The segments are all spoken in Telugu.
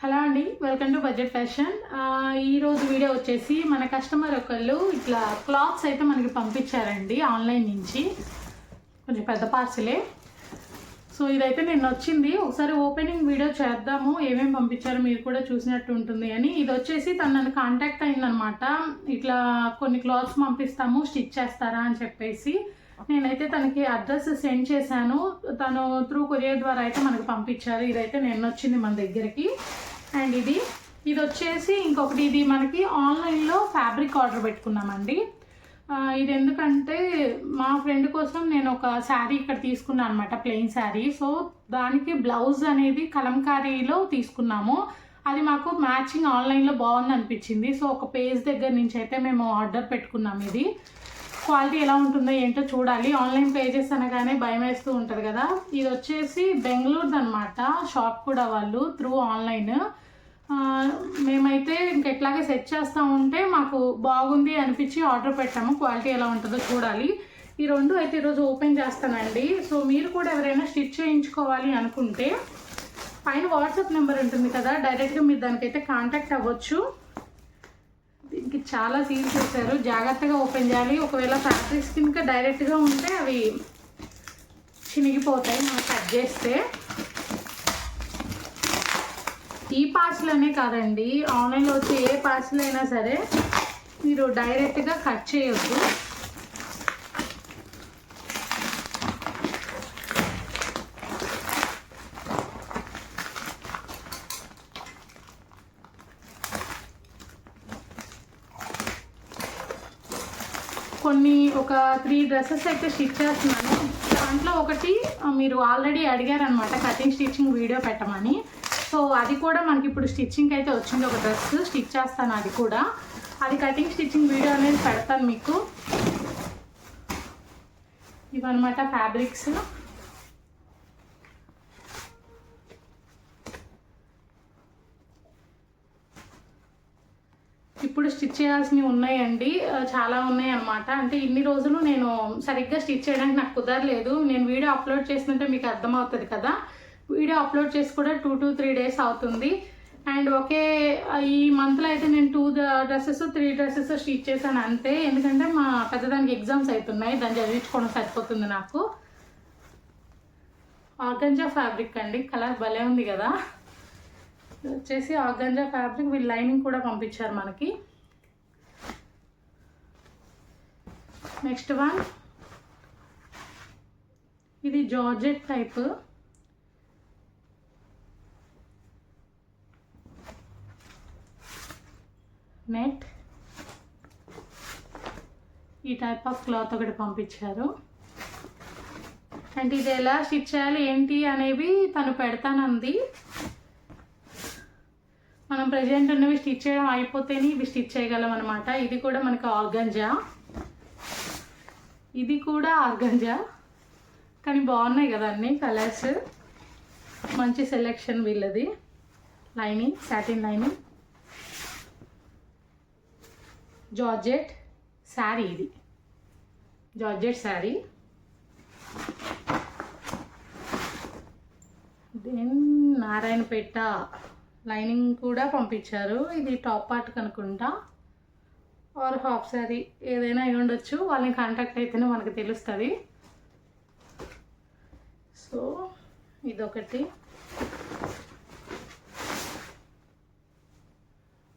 హలో అండి వెల్కమ్ టు బడ్జెట్ ఫ్యాషన్. ఈరోజు వీడియో వచ్చేసి మన కస్టమర్ ఒకళ్ళు ఇట్లా క్లాత్స్ అయితే మనకి పంపించారండి ఆన్లైన్ నుంచి. కొంచెం పెద్ద పార్సలే. సో ఇదైతే నేను వచ్చింది. ఒకసారి ఓపెనింగ్ వీడియో చేద్దాము ఏమేమి పంపించారో మీరు కూడా చూసినట్టు ఉంటుంది అని. ఇది వచ్చేసి తను నన్ను కాంటాక్ట్ అయిందనమాట ఇట్లా కొన్ని క్లాత్స్ పంపిస్తాము స్టిచ్ చేస్తారా అని చెప్పేసి. నేనైతే తనకి అడ్రస్ సెండ్ చేశాను. తను త్రూ కొరియర్ ద్వారా అయితే మనకు పంపించారు. ఇదైతే నిన్న వచ్చింది మన దగ్గరికి. అండ్ ఇది ఇది వచ్చేసి ఇంకొకటి ఇది మనకి ఆన్లైన్లో ఫ్యాబ్రిక్ ఆర్డర్ పెట్టుకున్నామండి. ఇది ఎందుకంటే మా ఫ్రెండ్ కోసం నేను ఒక శారీ ఇక్కడ తీసుకున్నాను అనమాట ప్లెయిన్ శారీ. సో దానికి బ్లౌజ్ అనేది కలంకారీలో తీసుకున్నాము. అది మాకు మ్యాచింగ్ ఆన్లైన్లో బాగుంది అనిపించింది సో ఒక పేజ్ దగ్గర నుంచి అయితే మేము ఆర్డర్ పెట్టుకున్నాం ఇది. క్వాలిటీ ఎలా ఉంటుందో ఏంటో చూడాలి. ఆన్లైన్ పేజెస్ అనగానే భయం వేస్తూ ఉంటుంది కదా. ఇది వచ్చేసి బెంగళూరుది అనమాట షాప్ కూడా వాళ్ళు త్రూ ఆన్లైన్. మేమైతే ఇంకెట్లాగే సెట్ చేస్తూ ఉంటే మాకు బాగుంది అనిపించి ఆర్డర్ పెట్టాము. క్వాలిటీ ఎలా ఉంటుందో చూడాలి. ఈ రెండు అయితే ఈరోజు ఓపెన్ చేస్తానండి. సో మీరు కూడా ఎవరైనా స్టిచ్ చేయించుకోవాలి అనుకుంటే పైన వాట్సాప్ నెంబర్ ఉంటుంది కదా డైరెక్ట్గా మీరు దానికైతే కాంటాక్ట్ అవ్వచ్చు. దీనికి చాలా సీల్స్ చేశారు జాగ్రత్తగా ఓపెన్ చేయాలి. ఒకవేళ ఫ్యాబ్రిక్స్ కింద డైరెక్ట్గా ఉంటే అవి చినిగిపోతాయి. మనం కట్ చేస్తే. ఈ పార్సల్ అనే కాదండి. ఆన్లైన్లో వచ్చే ఏ పార్సల్ అయినా సరే మీరు డైరెక్ట్గా కట్ చేయొద్దు. కొన్ని ఒక త్రీ డ్రెస్సెస్ అయితే స్టిచ్ చేస్తున్నాను. దాంట్లో ఒకటి మీరు ఆల్రెడీ అడిగారనమాట కటింగ్ స్టిచ్చింగ్ వీడియో పెట్టమని. సో అది కూడా మనకి ఇప్పుడు స్టిచ్చింగ్ అయితే వచ్చింది. ఒక డ్రెస్ స్టిచ్ చేస్తాను అది కూడా. అది కటింగ్ స్టిచ్చింగ్ వీడియో అనేది పెడతాను మీకు. ఇవన్నమాట ఫ్యాబ్రిక్స్ ఇప్పుడు స్టిచ్ చేయాల్సినవి ఉన్నాయండి. చాలా ఉన్నాయి అనమాట అంటే ఇన్ని రోజులు నేను సరిగ్గా స్టిచ్ చేయడానికి నాకు కుదరలేదు. నేను వీడియో అప్లోడ్ చేసినట్టే మీకు అర్థమవుతుంది కదా. వీడియో అప్లోడ్ చేసి కూడా టూ టు త్రీ డేస్ అవుతుంది. అండ్ ఒకే ఈ మంత్లో అయితే నేను two dresses three dresses stitch చేశాను అంతే. ఎందుకంటే మా పెద్దదానికి ఎగ్జామ్స్ అవుతున్నాయి దాన్ని చదివించుకోవడం సరిపోతుంది నాకు. ఆర్గంజా ఫ్యాబ్రిక్ అండి. కలర్ భలే ఉంది కదా. వచ్చేసి ఆర్గంజా ఫ్యాబ్రిక్ వీళ్ళు లైనింగ్ కూడా పంపించారు మనకి. నెక్స్ట్ వన్ ఇది జార్జెట్ టైప్. నెట్ ఈ టైప్ ఆఫ్ క్లాత్ ఒకటి పంపించారు. అండ్ ఇది ఎలా స్టిచ్ చేయాలి ఏంటి అనేవి తను పెడతానంది. మనం ప్రజెంట్ ఉన్నవి స్టిచ్ చేయడం అయిపోతేనే ఇవి స్టిచ్ చేయగలం అనమాట ఇది కూడా మనకి ఆర్గంజా. ఇది కూడా ఆర్గంజా. కానీ బాగున్నాయి కదా అన్ని కలర్స్ మంచి సెలెక్షన్ వీళ్ళది. Lining satin lining georgette sari ఇది. Georgette sari then Narayanpet lining కూడా పంపించారు. ఇది టాప్ పార్ట్ కనుకుంటా. ఆర్ హాఫ్ శారీ ఏదైనా అయి ఉండొచ్చు. వాళ్ళని కాంటాక్ట్ అయితేనే మనకు తెలుస్తుంది. సో ఇదొకటి.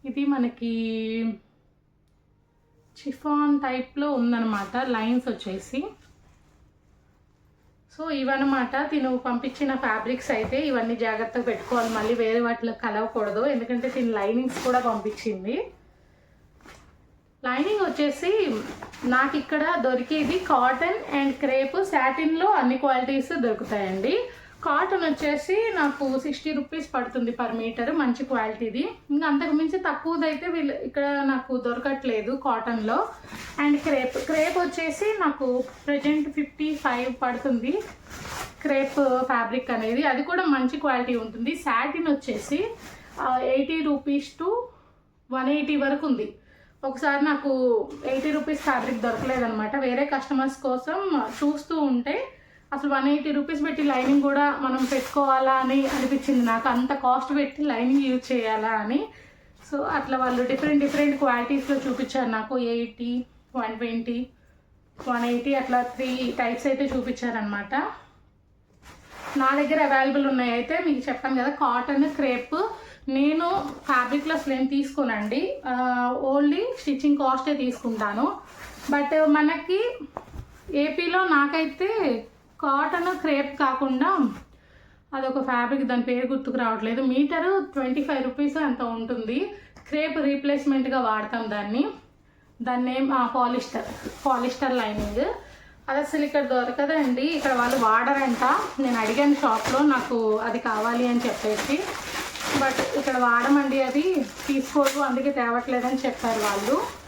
ఇది మనకి చిఫాన్ టైప్లో ఉందన్నమాట. లైన్స్ వచ్చేసి. సో ఇవన్నమాట. తిను పంపించిన ఫ్యాబ్రిక్స్ అయితే ఇవన్నీ జాగ్రత్తగా పెట్టుకోవాలి. మళ్ళీ వేరే వాటిలో కలవకూడదు. ఎందుకంటే తిను లైనింగ్స్ కూడా పంపించింది. లైనింగ్ వచ్చేసి నాకు ఇక్కడ దొరికేది కాటన్ అండ్ క్రేప్ సాటిన్లో అన్ని క్వాలిటీస్ దొరుకుతాయండి. కాటన్ వచ్చేసి నాకు సిక్స్టీ రూపీస్ పడుతుంది పర్ మీటర్ మంచి క్వాలిటీది. ఇంకా అంతకు మించి తక్కువదైతే వీళ్ళు ఇక్కడ నాకు దొరకట్లేదు కాటన్లో. అండ్ క్రేప్ క్రేప్ వచ్చేసి నాకు ప్రజెంట్ ఫిఫ్టీ ఫైవ్ పడుతుంది. క్రేప్ ఫ్యాబ్రిక్ అనేది. అది కూడా మంచి క్వాలిటీ ఉంటుంది. శాటిన్ వచ్చేసి eighty rupees to one eighty వరకు ఉంది. ఒకసారి నాకు ఎయిటీ రూపీస్ ఫ్యాబ్రిక్ దొరకలేదనమాట వేరే కస్టమర్స్ కోసం చూస్తూ ఉంటే అసలు వన్ ఎయిటీ రూపీస్ పెట్టి లైనింగ్ కూడా మనం పెట్టుకోవాలా అని అనిపించింది. నాకు అంత కాస్ట్ పెట్టి లైనింగ్ యూజ్ చేయాలా అని. సో అట్లా వాళ్ళు డిఫరెంట్ డిఫరెంట్ క్వాలిటీస్లో చూపించారు. నాకు eighty one twenty one eighty అట్లా త్రీ టైప్స్ అయితే చూపించారనమాట నా దగ్గర అవైలబుల్ ఉన్నాయి. అయితే మీకు చెప్పాను కదా కాటన్ క్రేప్. నేను ఫ్యాబ్రిక్లో అసలు ఏం తీసుకోనండి. ఓన్లీ స్టిచ్చింగ్ కాస్టే తీసుకుంటాను. బట్ మనకి ఏపీలో నాకైతే కాటన్ క్రేప్ కాకుండా అదొక ఫ్యాబ్రిక్ దాని పేరు గుర్తుకు రావట్లేదు. మీటరు ట్వంటీ ఫైవ్ రూపీస్ అంత ఉంటుంది. క్రేప్ రీప్లేస్మెంట్గా వాడతాం దాన్ని. దాని నేమ్ పాలిస్టర్. Polyester lining. అది అసలు ఇక్కడ దొరకదండి ఇక్కడ వాళ్ళు వాడరంట. నేను అడిగాను షాప్లో నాకు అది కావాలి అని చెప్పేసి. బట్ ఇక్కడ వాడమండి అది. తీసుకోరు అందుకే తేవట్లేదని చెప్పారు వాళ్ళు.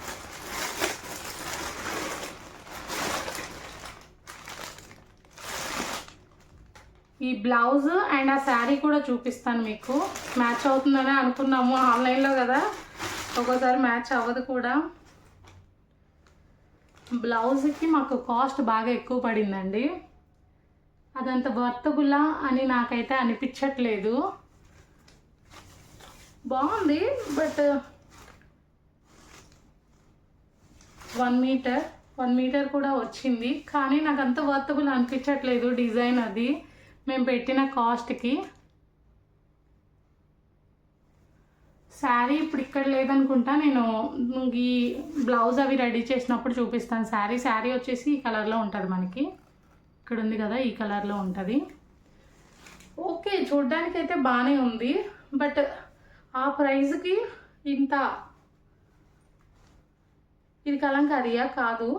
ఈ బ్లౌజ్ అండ్ ఆ శారీ కూడా చూపిస్తాను మీకు. మ్యాచ్ అవుతుందని అనుకున్నాము ఆన్లైన్లో కదా. ఒక్కోసారి మ్యాచ్ అవ్వదు కూడా. బ్లౌజ్కి మాకు కాస్ట్ బాగా ఎక్కువ పడిందండి. అదంత వర్తబులా అని నాకైతే అనిపించట్లేదు. బాగుంది but one metre one metre కూడా వచ్చింది. కానీ నాకు అంత వర్తబుల్ అనిపించట్లేదు డిజైన్ అది. మేము పెట్టిన కాస్ట్కి శారీ ఇప్పుడు ఇక్కడ లేదనుకుంటా నేను ఈ బ్లౌజ్ అవి రెడీ చేసినప్పుడు చూపిస్తాను. శారీ శారీ వచ్చేసి ఈ కలర్లో ఉంటుంది మనకి. ఇక్కడ ఉంది కదా ఈ కలర్లో ఉంటుంది. ఓకే చూడ్డానికి అయితే బాగానే ఉంది. బట్ ఆ ప్రైజ్కి ఇంత ఇది కలంకారియా? కాదు.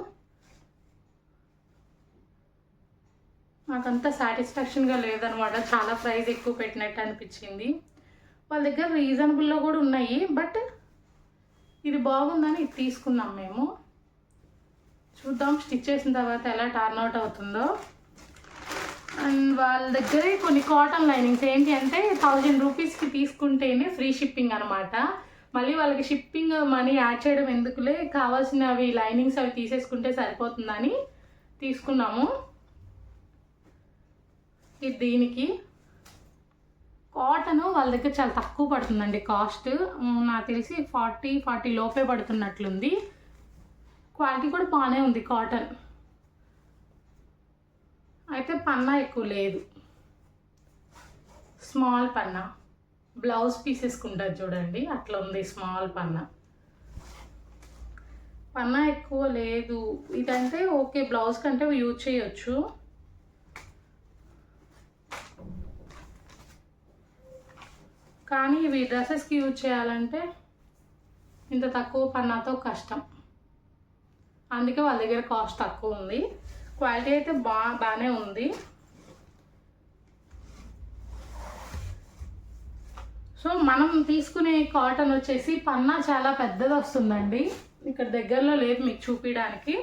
నాకంత సాటిస్ఫాక్షన్గా లేదనమాట. చాలా ప్రైస్ ఎక్కువ పెట్టినట్టు అనిపించింది. వాళ్ళ దగ్గర రీజనబుల్లో కూడా ఉన్నాయి బట్ ఇది బాగుందని ఇది తీసుకున్నాం మేము. చూద్దాం స్టిచ్ చేసిన తర్వాత ఎలా టర్న్ అవుట్ అవుతుందో. అండ్ వాళ్ళ దగ్గరే కొన్ని కాటన్ లైనింగ్స్ ఏంటి అంటే థౌజండ్ రూపీస్కి తీసుకుంటేనే ఫ్రీ షిప్పింగ్ అనమాట మళ్ళీ వాళ్ళకి షిప్పింగ్ మనీ యాడ్ చేయడం ఎందుకులే? కావాల్సినవి లైనింగ్స్ అవి తీసేసుకుంటే సరిపోతుందని తీసుకున్నాము. దీనికి కాటన్ వాళ్ళ దగ్గర చాలా తక్కువ పడుతుందండి కాస్ట్. నాకు తెలిసి ఫార్టీ ఫార్టీ లోపే పడుతున్నట్లుంది. క్వాలిటీ కూడా బాగానే ఉంది కాటన్. అయితే పన్నా ఎక్కువ లేదు. స్మాల్ పన్నా. బ్లౌజ్ పీసెస్కుంటుంది చూడండి అట్లా ఉంది స్మాల్ పన్నా. పన్నా ఎక్కువ లేదు. ఇదంటే ఓకే బ్లౌజ్ కంటే యూజ్ చేయొచ్చు. కానీ ఇవి డ్రెస్సెస్కి యూజ్ చేయాలంటే ఇంత తక్కువ పన్నాతో కష్టం. అందుకే వాళ్ళ దగ్గర కాస్ట్ తక్కువ ఉంది. క్వాలిటీ అయితే బా బాగానే ఉంది. సో మనం తీసుకునే కాటన్ వచ్చేసి పన్నా చాలా పెద్దది వస్తుందండి. ఇక్కడ దగ్గరలో లేదు మీకు చూపించడానికి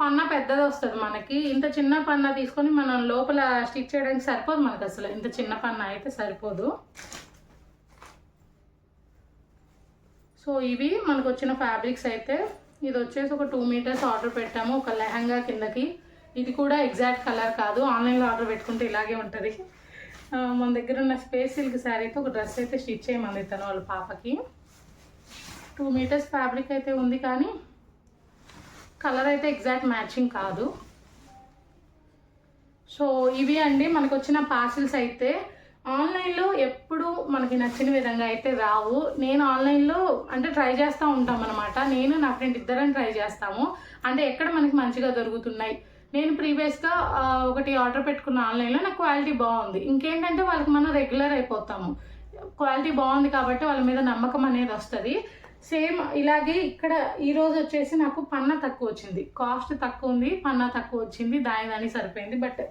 పన్నా పెద్దది వస్తుంది మనకి. ఇంత చిన్న పన్నా తీసుకొని మనం లోపల స్టిచ్ చేయడానికి సరిపోదు మనకు అసలు. ఇంత చిన్న పన్నా అయితే సరిపోదు. సో ఇవి మనకు వచ్చిన ఫ్యాబ్రిక్స్ అయితే ఇది వచ్చేసి ఒక టూ మీటర్స్ ఆర్డర్ పెట్టాము ఒక లెహంగా కిందకి. ఇది కూడా ఎగ్జాక్ట్ కలర్ కాదు ఆన్లైన్లో ఆర్డర్ పెట్టుకుంటే ఇలాగే ఉంటుంది. మన దగ్గర ఉన్న స్పేస్ సిల్క్ శారీతో ఒక డ్రెస్ అయితే స్టిచ్ చేయమంది తను వాళ్ళ పాపకి. టూ మీటర్స్ ఫ్యాబ్రిక్ అయితే ఉంది కానీ కలర్ అయితే ఎగ్జాక్ట్ మ్యాచింగ్ కాదు. సో ఇవి అండి మనకు వచ్చిన పార్సిల్స్ అయితే. ఆన్లైన్లో ఎప్పుడు మనకి నచ్చిన విధంగా అయితే రావు. నేను ఆన్లైన్లో అంటే ట్రై చేస్తూ ఉంటాం అనమాట నేను నా ఫ్రెండ్ ఇద్దరం ట్రై చేస్తాము. అంటే ఎక్కడ మనకి మంచిగా దొరుకుతున్నాయి. నేను ప్రీవియస్గా ఒకటి ఆర్డర్ పెట్టుకున్న ఆన్లైన్లో నాకు క్వాలిటీ బాగుంది. ఇంకేంటంటే వాళ్ళకి మనం రెగ్యులర్ అయిపోతాము. క్వాలిటీ బాగుంది కాబట్టి వాళ్ళ మీద నమ్మకం అనేది వస్తుంది. సేమ్ ఇలాగే ఇక్కడ ఈరోజు వచ్చేసి నాకు పన్నా తక్కువ వచ్చింది. కాస్ట్ తక్కువ ఉంది పన్నా తక్కువ వచ్చింది దాని దాని సరిపోయింది. బట్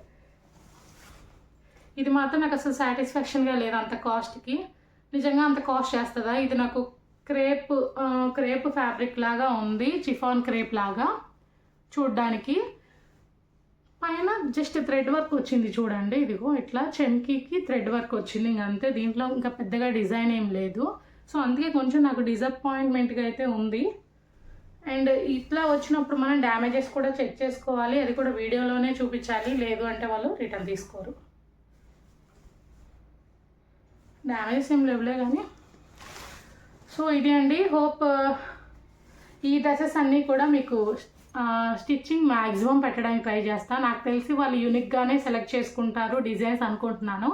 ఇది మాత్రం నాకు అసలు సాటిస్ఫాక్షన్గా లేదు అంత కాస్ట్కి నిజంగా అంత కాస్ట్ చేస్తుందా? ఇది నాకు క్రేప్ క్రేప్ ఫ్యాబ్రిక్ లాగా ఉంది చిఫాన్ క్రేప్ లాగా చూడ్డానికి. పైన జస్ట్ థ్రెడ్ వర్క్ వచ్చింది చూడండి ఇదిగో ఇట్లా చెంకీకి థ్రెడ్ వర్క్ వచ్చింది ఇంక అంతే. దీంట్లో ఇంకా పెద్దగా డిజైన్ ఏం లేదు. సో అందుకే కొంచెం నాకు డిసప్పాయింట్మెంట్గా అయితే ఉంది. అండ్ ఇట్లా వచ్చినప్పుడు మనం డ్యామేజెస్ కూడా చెక్ చేసుకోవాలి. అది కూడా వీడియోలోనే చూపించాలి. లేదు అంటే వాళ్ళు రిటర్న్ తీసుకోరు. డ్యామేజెస్ ఏం లేవులే కానీ. సో ఇది అండి. హోప్ uh, ఈ డ్రెస్సెస్ అన్నీ కూడా మీకు uh, స్టిచ్చింగ్ మ్యాక్సిమం పెట్టడానికి ట్రై చేస్తాను నాకు తెలిసి వాళ్ళు యూనిక్గానే సెలెక్ట్ చేసుకుంటారు డిజైన్స్ అనుకుంటున్నాను.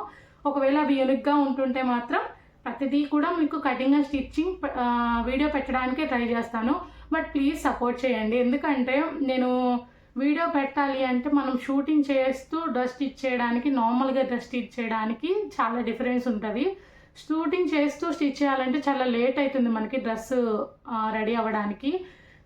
ఒకవేళ అవి యూనిక్గా ఉంటుంటే మాత్రం ప్రతిదీ కూడా మీకు కటింగ్ అండ్ స్టిచ్చింగ్ వీడియో పెట్టడానికే ట్రై చేస్తాను. బట్ ప్లీజ్ సపోర్ట్ చేయండి. ఎందుకంటే నేను వీడియో పెట్టాలి అంటే మనం షూటింగ్ చేస్తూ డస్ట్ స్టిచ్ చేయడానికి నార్మల్గా డస్ట్ స్టిచ్ చేయడానికి చాలా డిఫరెన్స్ ఉంటుంది. షూటింగ్ చేస్తూ స్టిచ్ చేయాలంటే చాలా లేట్ అవుతుంది మనకి డ్రెస్ రెడీ అవ్వడానికి.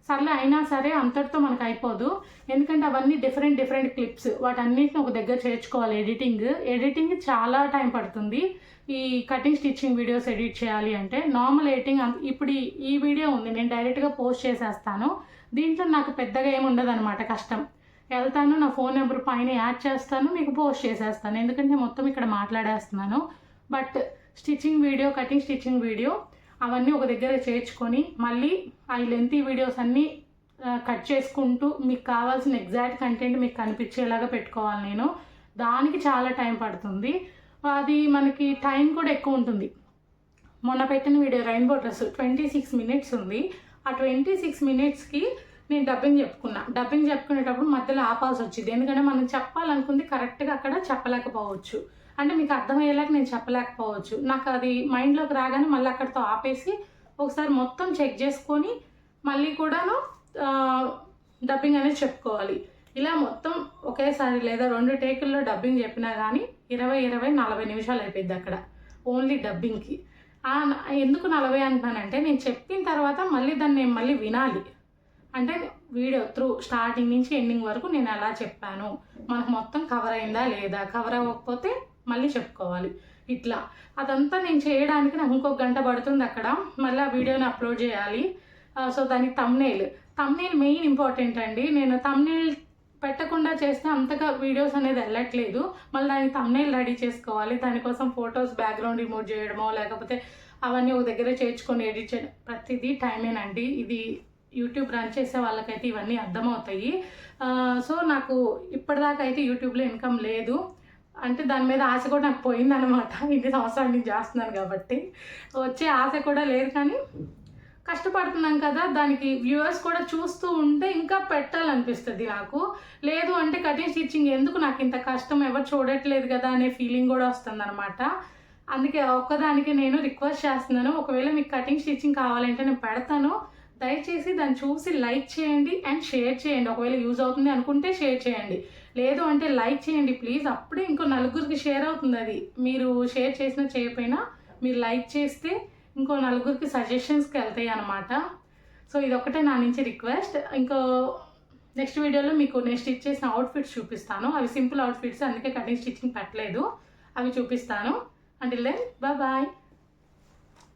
సర్లే అయినా సరే అంతటితో మనకు అయిపోదు. ఎందుకంటే అవన్నీ డిఫరెంట్ డిఫరెంట్ క్లిప్స్ వాటన్నిటిని ఒక దగ్గర చేర్చుకోవాలి ఎడిటింగ్ ఎడిటింగ్ చాలా టైం పడుతుంది. ఈ కటింగ్ స్టిచ్చింగ్ వీడియోస్ ఎడిట్ చేయాలి అంటే నార్మల్ ఎడిటింగ్ ఇప్పుడు ఈ- వీడియో ఉంది. నేను డైరెక్ట్గా పోస్ట్ చేసేస్తాను. దీంట్లో నాకు పెద్దగా ఏముండదు అనమాట కష్టం. వెళ్తాను నా ఫోన్ నెంబర్ పైన యాడ్ చేస్తాను మీకు పోస్ట్ చేసేస్తాను. ఎందుకంటే మొత్తం ఇక్కడ మాట్లాడేస్తున్నాను. But stitching video cutting stitching video అవన్నీ ఒక దగ్గర చేర్చుకొని మళ్ళీ ఆ లెంతీ వీడియోస్ అన్నీ కట్ చేసుకుంటూ మీకు కావాల్సిన ఎగ్జాక్ట్ కంటెంట్ మీకు కనిపించేలాగా పెట్టుకోవాలి నేను. దానికి చాలా టైం పడుతుంది. అది మనకి టైం కూడా ఎక్కువ ఉంటుంది. మొన్న పెట్టిన video rainbow dress twenty six minutes ఉంది. ఆ ట్వంటీ సిక్స్ మినిట్స్కి నేను డబ్బింగ్ చెప్పుకున్నా. డబ్బింగ్ చెప్పుకునేటప్పుడు మధ్యలో ఆపాల్సి వచ్చింది. ఎందుకంటే మనం చెప్పాలనుకుంది కరెక్ట్గా అక్కడ చెప్పలేకపోవచ్చు. అంటే మీకు అర్థమయ్యేలాగా నేను చెప్పలేకపోవచ్చు. నాకు అది మైండ్లోకి రాగానే మళ్ళీ అక్కడితో ఆపేసి ఒకసారి మొత్తం చెక్ చేసుకొని మళ్ళీ కూడాను డబ్బింగ్ అనేది చెప్పుకోవాలి. ఇలా మొత్తం ఒకేసారి లేదా రెండు టేకుల్లో డబ్బింగ్ చెప్పినా కానీ ఇరవై ఇరవై నలభై నిమిషాలు అయిపోయింది అక్కడ. ఓన్లీ డబ్బింగ్కి ఎందుకు నలభై అంటున్నానంటే నేను చెప్పిన తర్వాత మళ్ళీ దాన్ని నేను మళ్ళీ వినాలి. అంటే వీడియో త్రూ స్టార్టింగ్ నుంచి ఎండింగ్ వరకు నేను ఎలా చెప్పాను. మనకు మొత్తం కవర్ అయిందా లేదా? కవర్ అవ్వకపోతే మళ్ళీ చెప్పుకోవాలి. ఇట్లా. అదంతా నేను చేయడానికి నాకు ఇంకొక గంట పడుతుంది అక్కడ. మళ్ళీ ఆ వీడియోని అప్లోడ్ చేయాలి. సో దానికి తమ్నేల్ తమ్నేల్ మెయిన్ ఇంపార్టెంట్ అండి. నేను తమ్నేల్ పెట్టకుండా చేస్తే అంతగా వీడియోస్ అనేది వెళ్ళట్లేదు. మళ్ళీ దానికి తమ్నేల్ రెడీ చేసుకోవాలి. దానికోసం ఫొటోస్ బ్యాక్గ్రౌండ్ రిమూవ్ చేయడమో లేకపోతే అవన్నీ ఒక దగ్గర చేర్చుకొని ఎడిట్ చేయడం ప్రతిదీ టైమేనండి ఇది యూట్యూబ్ రన్ చేసే వాళ్ళకైతే ఇవన్నీ అర్థమవుతాయి. సో నాకు ఇప్పటిదాకా అయితే యూట్యూబ్లో ఇన్కమ్ లేదు. అంటే దాని మీద ఆశ కూడా నాకు పోయిందనమాట ఇన్ని సంవత్సరాలు నేను చేస్తున్నాను కాబట్టి. వచ్చే ఆశ కూడా లేదు కానీ కష్టపడుతున్నాం కదా దానికి వ్యూవర్స్ కూడా చూస్తూ ఉంటే ఇంకా పెట్టాలనిపిస్తుంది నాకు. లేదు అంటే కటింగ్ స్టిచ్చింగ్ ఎందుకు నాకు ఇంత కష్టం? ఎవరు చూడట్లేదు కదా అనే ఫీలింగ్ కూడా వస్తుంది అనమాట అందుకే ఒక్కదానికి నేను రిక్వెస్ట్ చేస్తున్నాను. ఒకవేళ మీకు కటింగ్ స్టిచ్చింగ్ కావాలంటే నేను పెడతాను. దయచేసి దాన్ని చూసి లైక్ చేయండి అండ్ షేర్ చేయండి. ఒకవేళ యూజ్ అవుతుంది అనుకుంటే షేర్ చేయండి. లేదు అంటే లైక్ చేయండి ప్లీజ్. అప్పుడే ఇంకో నలుగురికి షేర్ అవుతుంది అది. మీరు షేర్ చేసినా చేయకపోయినా మీరు లైక్ చేస్తే ఇంకో నలుగురికి సజెషన్స్కి వెళ్తాయి అనమాట సో ఇదొకటే నా నుంచి రిక్వెస్ట్ ఇంకో నెక్స్ట్ వీడియోలో మీకు నేను స్టిచ్ చేసిన అవుట్ఫిట్స్ చూపిస్తాను. అవి సింపుల్ అవుట్ఫిట్స్ అందుకే కటింగ్ స్టిచ్చింగ్ పెట్టలేదు. అవి చూపిస్తాను. Until then bye